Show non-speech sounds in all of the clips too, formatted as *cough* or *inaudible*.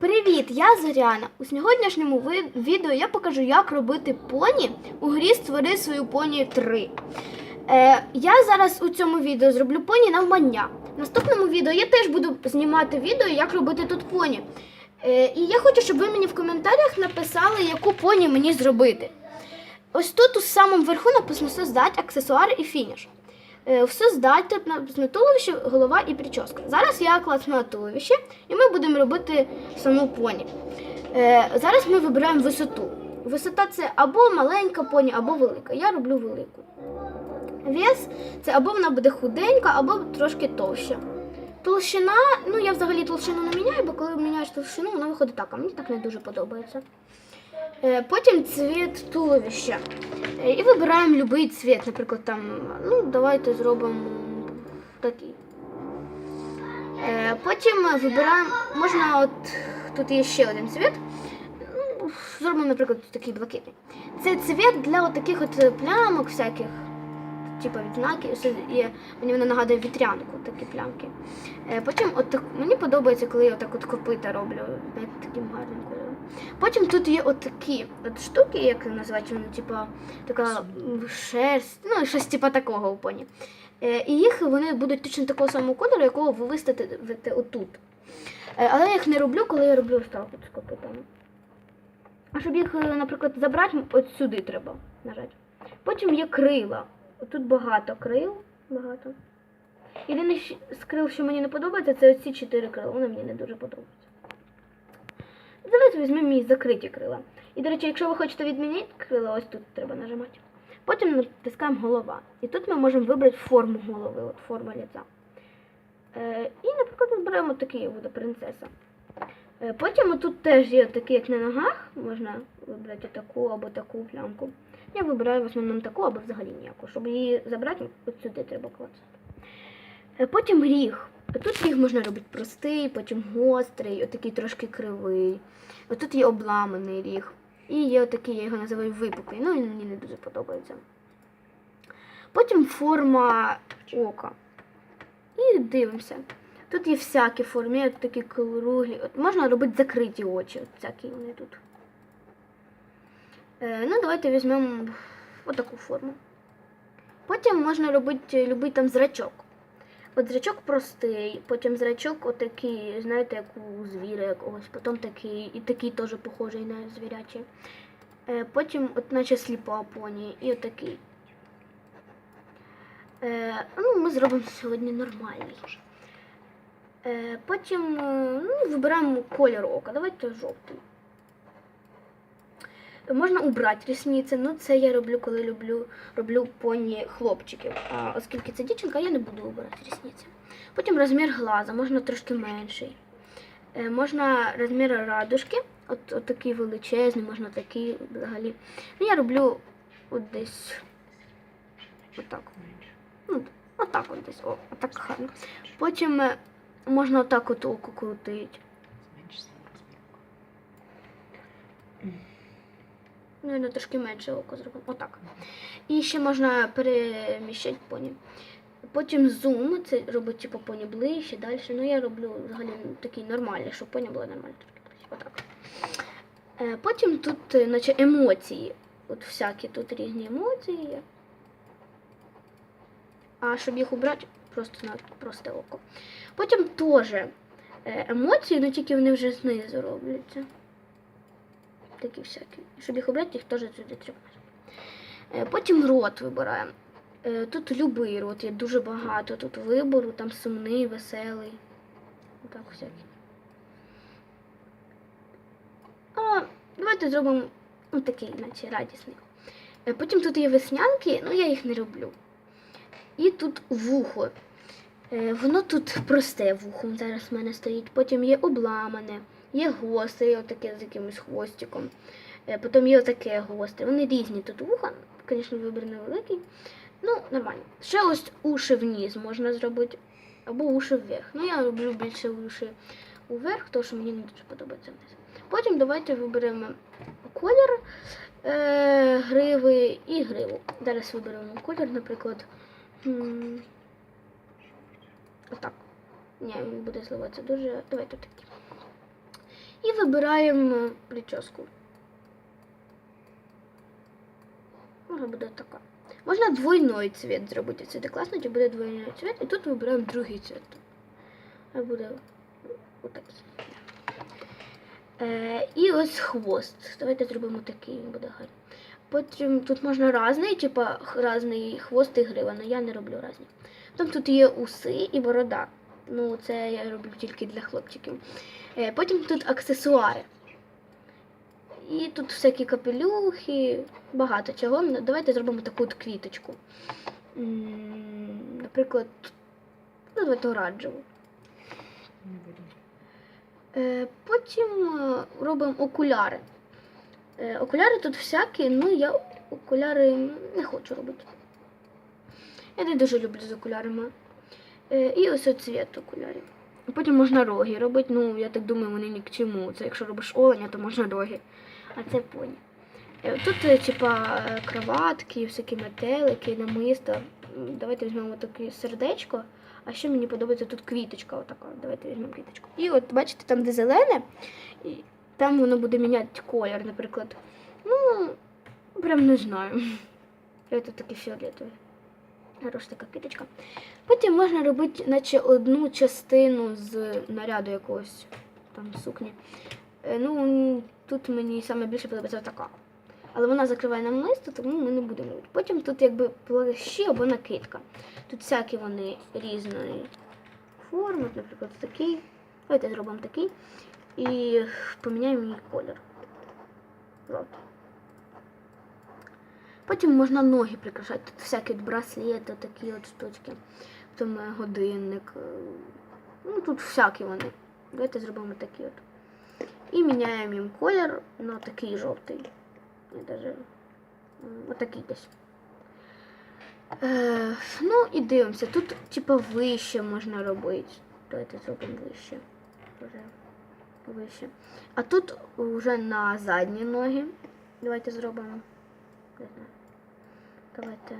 Привіт, я Зоряна. У сьогоднішньому відео я покажу, як робити поні у грі Створи свою поні 3. Е, я зараз у цьому відео зроблю поні навмання. В наступному відео я теж буду знімати відео, як робити тут поні. Е, і я хочу, щоб ви мені в коментарях написали, яку поні мені зробити. Ось тут у самому верху написано создать, аксесуари і фініш. Е, В создать тут туловище, голова і прическа. Зараз я клацну на туловище, і ми будемо робити саму поні. Е, Зараз ми вибираємо висоту. Висота це або маленька поні, або велика. Я роблю велику. Вес це або вона буде худенька, або трошки товща. Толщина, ну я взагалі толщину не міняю, бо коли міняєш толщину, вона виходить так, а мені так не дуже подобається. Е, Потім цвіт туловища. Е, І вибираємо будь-який цвіт, наприклад, там, ну, давайте зробимо такий. Е, Потім вибираємо, можна от тут є ще один цвіт. Ну, Зробимо, наприклад, такий блакитний. Це цвіт для от таких от плямок всяких, типу відзнаків. Ось Є, мені воно нагадує вітрянку, такі плямки. Е, Потім от так, мені подобається, коли я отак от копита роблю, знаєте, таким гарним кольором. Потім тут є отакі от штуки, як називають вони, типа така шерсть, ну щось типа такого у поні. Е, І їх вони будуть точно такого самого кольору, якого ви виставите отут. Е, Але я їх не роблю, коли я роблю от з копитами. А щоб їх, наприклад, забрати, от сюди треба нажати. Потім є крила. Тут багато крил. Багато. Єдине з крил, що мені не подобається, це оці чотири крила. Вони мені не дуже подобаються. Давайте візьмемо мій закриті крила. І, до речі, якщо ви хочете відмінити крила, ось тут треба нажимати. Потім натискаємо голова. І тут ми можемо вибрати форму голови, от форма лиця. Е, і, наприклад, вибираємо такий буде принцеса. Е, потім тут теж є такі, як на ногах, можна вибрати таку або таку плямку. Я вибираю в основному таку або взагалі ніяку. Щоб її забрати, от сюди треба клацати. Е, Потім ріг. Тут ріг можна робити простий, потім гострий, отакий трошки кривий. Отут є обламаний ріг. І є отакий, я його називаю випуклий. Ну, мені не дуже подобається. Потім форма ока. І дивимося. Тут є всякі форми, є такі круглі. От можна робити закриті очі. От всякі вони тут. Е, ну, давайте візьмемо отаку форму. Потім можна робити любий там зрачок. От зрачок простий, потім зрачок отакий, знаєте, як у звіра якогось, потім такий, і такий теж похожий на звірячий. Е, потім, от наче сліпа поні, і отакий. Е, ну, ми зробимо сьогодні нормальний. Потім ну, вибираємо колір ока. Давайте жовтий. Можна убрати рісниці, ну це я роблю, коли люблю, роблю поні хлопчиків. А оскільки це дівчинка, я не буду убирати рісниці. Потім розмір глаза, можна трошки менший. Е, можна розмір радужки, от, от такий величезний, можна такий взагалі. Ну, я роблю от десь отак. Ну, отак от десь. О, отак гарно. Потім е, можна отак от око крутити. Ну, я трошки менше око зробимо. Отак. І ще можна переміщати поні. Потім зум, це робить типу поні ближче, далі. Ну я роблю взагалі такий нормальний, щоб поні було нормально. Отак. Е, Потім тут, е, наче емоції. От всякі тут різні емоції є. А щоб їх убрати, просто на просте око. Потім теж е, емоції, ну тільки вони вже знизу робляться такі всякі. Щоб їх обрати, їх теж сюди треба. Е, Потім рот вибираємо. Е, Тут любий рот, є дуже багато. Тут вибору, там сумний, веселий. Отак всякий. А, давайте зробимо ну, такий, наче радісний. Е, Потім тут є веснянки, ну я їх не роблю. І тут вухо. Воно тут просте вухом зараз в мене стоїть. Потім є обламане, є гостре, отаке з якимось хвостиком. Е, Потім є отаке гостре. Вони різні тут вуха, звісно, вибір невеликий. Ну, нормально. Ще ось уші вниз можна зробити. Або уші вверх. Ну, я роблю більше уші вверх, тому що мені не дуже подобається вниз. Потім давайте виберемо колір е, гриви і гриву. Зараз виберемо колір, наприклад. Отак. Ні, він буде зливатися дуже. Давайте такий. І вибираємо прическу. Може буде така. Можна двойной цвет зробити. Це так класно, чи буде двойной цвет. І тут вибираємо другий цвет. А буде отакий. Е, і ось хвост. Давайте зробимо такий, буде гарний. Потім тут можна різний, типа різний хвост і грива, але я не роблю різні. Потім тут є уси і борода. Ну, це я роблю тільки для хлопчиків. Е, потім тут аксесуари. І тут всякі капелюхи, багато чого. Ну, Давайте зробимо таку от квіточку. Наприклад, ну, давайте оранжеву. Е, Потім е, робимо окуляри. Окуляри тут всякі, ну я окуляри не хочу робити. Я не дуже люблю з окулярами. Е, І ось цвіт окулярів. Потім можна роги робити, ну я так думаю, вони ні к чому. Це якщо робиш оленя, то можна роги. А це поні. Е, Тут, е, типа, кроватки, всякі метелики, намисто. Давайте візьмемо таке сердечко. А ще мені подобається тут квіточка отака. Давайте візьмемо квіточку. І от бачите, там, де зелене, і там воно буде міняти колір, наприклад. Ну, прям не знаю. *laughs* Я тут такий фіолетовий. Хороша така. Потім можна робити, наче одну частину з наряду якогось там сукні. Е, Ну, тут мені саме більше подобається така. Але вона закриває нам лист, тому ми не будемо робити. Потім тут якби плащі або накидка. Тут всякі вони різної форми, наприклад, такий. Давайте зробимо такий. І поміняємо її колір. Жовтий. Потім можна ноги прикрашати. Тут всякі браслети, такі от штучки. Потім е, годинник. е, Ну, тут всякі вони. Давайте зробимо такі от. І міняємо їм колір на такий жовтий. Даже отакий десь. Е, ну і дивимося. Тут типа вище можна робити. Давайте зробимо вище. Вже вище. А тут вже на задні ноги. Давайте зробимо. Не знаю. Давайте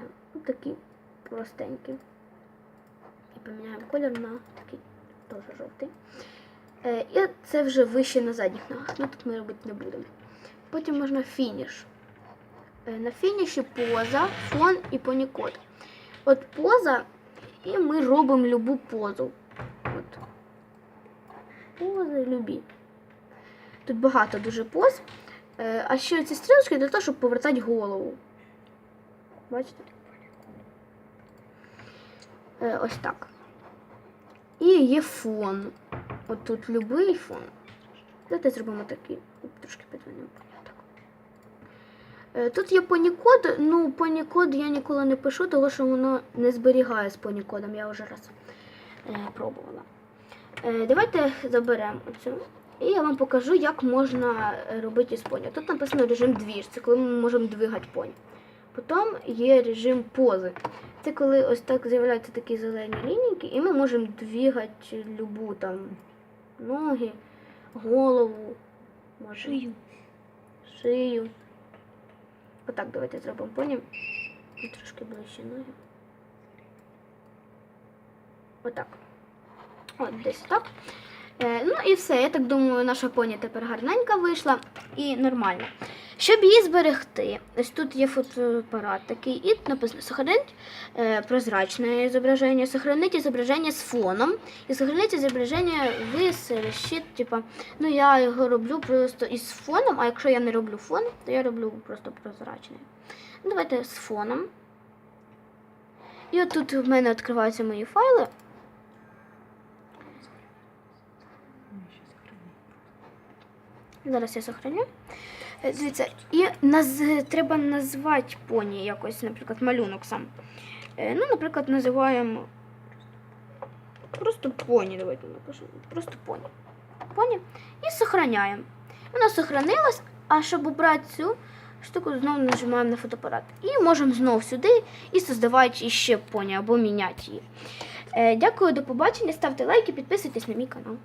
такі простенькі. І поміняємо колір на такий теж жовтий. Е, і це вже вище на задніх ногах. Ну тут ми робити не будемо. Потім можна фініш. Е, На фініші поза, фон і понікод. От поза, і ми робимо любу позу. От. Пози любі. Тут багато дуже поз. Е, А ще ці стрілочки для того, щоб повертати голову. Бачите? Е, Ось так. І є фон. От тут любий фон. Давайте зробимо такий. Трошки підведемо. Е, Тут є понікод. Ну, понікод я ніколи не пишу, тому що воно не зберігає з понікодом. Я вже раз е, пробувала. Давайте заберемо оцю. І я вам покажу, як можна робити із поні. Тут написано режим двіж, це коли ми можемо двигати поні. Потім є режим пози. Це коли ось так з'являються такі зелені лінійки, і ми можемо двигати любу там ноги, голову, може, Шию. шию. Отак давайте зробимо поні. І Трошки ближче ноги. Отак. От десь так. Е, ну і все. Я так думаю, наша поні тепер гарненька вийшла і нормально. Щоб її зберегти, ось тут є фотоапарат такий, і написано сохранить е, прозрачне зображення, сохранить зображення з фоном і сохранить зображення вис, щит, типа, ну я його роблю просто із фоном, а якщо я не роблю фон, то я роблю просто прозрачне. Ну, давайте з фоном. І от тут в мене відкриваються мої файли. Ні, ще сохраняй. Зараз я сохраню. Е, Дивіться, і наз... треба назвати поні якось, наприклад, малюнок сам. Е, Ну, наприклад, називаємо просто поні. Давайте напишемо. Просто поні. Поні. І сохраняємо. Вона сохранилась, а щоб обрати цю штуку, знову нажимаємо на фотоапарат. І можемо знову сюди і создавати іще поні або міняти її. Е, Дякую, до побачення. Ставте лайки, підписуйтесь на мій канал.